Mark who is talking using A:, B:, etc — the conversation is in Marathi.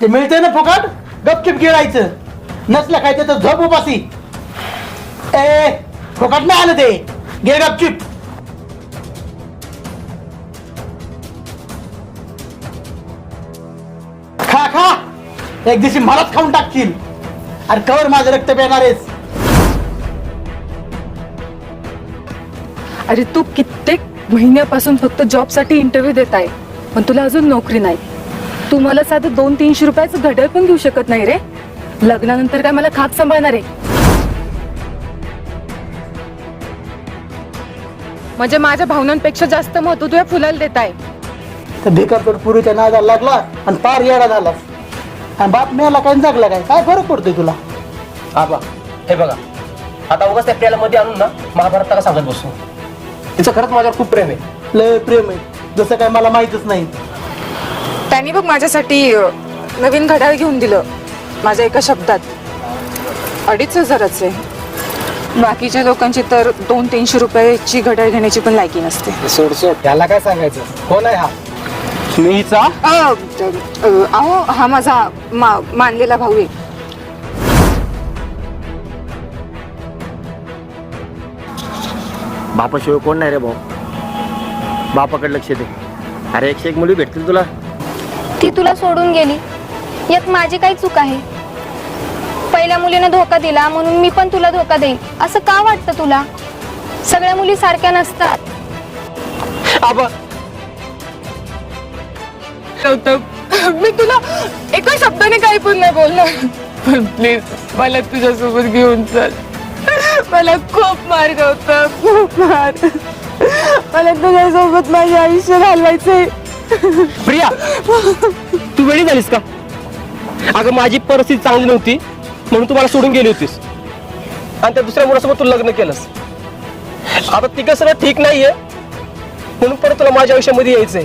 A: ते मिळते ना फुकट? गपचिप गिळायचं. नसलं काय तर झोप उपासी ए फुकट नाही आलं ते. गे गपचिप. खा खा. एक दिवशी मलाच खाऊन टाकतील अरे कवर माझं रक्त पेणार
B: अरे तू कित्येक महिन्यापासून फक्त जॉबसाठी इंटरव्ह्यू देत आहे पण तुला अजून नोकरी नाही. तू मला साधं दोन तीनशे रुपयाचं घड्याळ पण घेऊ शकत नाही रे. लग्नानंतर काय मला खाक सांभाळणार आहे? म्हणजे माझ्या भावनांपेक्षा जास्त महत्त्व तुझ्या फुलाला देत आहे
A: तर भिकारकडे पुरीच्या नादाला लागला आणि पार येडा झाला. आणि बाप मेला काय जगला काय? काय फरक पडतोय तुला?
C: आबा हे बघा. आता उगाच त्या प्याला मध्ये आणून ना महाभारताला सांगत बसू. तिचं खरंच माझ्यावर खूप प्रेम आहे.
A: लय प्रेम आहे. जसं काय मला माहितच नाही.
B: त्यांनी बघ माझ्यासाठी अ, नवीन घड्याळ घेऊन दिलं माझ्या एका शब्दात. अडीच हजाराचं. आहे बाकीच्या लोकांची तर दोन तीनशे रुपयाची घड्याळ घेण्याची पण लायकी नसते.
C: सोड सोड. त्याला काय सांगायचं? कोण आहे हा? स्नेहीचा?
B: अ, अ, अहो हा माझा मा, मानलेला भाऊ आहे.
D: बापाशिवाय कोण नाही रे भाऊ? बापाकडे लक्ष दे. अरे एकशे एक मुली भेटतील तुला?
E: ती तुला सोडून गेली. यात माझी काय चूक आहे. पहिल्या मुलीने धोका दिला म्हणून मी पण तुला धोका देईन. असं का वाटतं तुला? सगळ्या मुली सारख्या नसतात.
C: आबा.
B: मी तुला एका शब्दाने काही पण नाही बोलणार. पण प्लीज मला तुझ्यासोबत घेऊन चल. मला खूप मार गौतम खूप मार. मला तुझ्यासोबत माझे आयुष्य घालवायचंय.
C: प्रिया होतीस का? अगं माझी परिस्थिती चांगली नव्हती म्हणून तू मला सोडून गेली होतीस. आणि त्या दुसऱ्या मुलासोबत तू लग्न केलंस. आता तिकडं सगळं ठीक नाहीये म्हणून परत तुला माझ्या आयुष्यामध्ये यायचंय.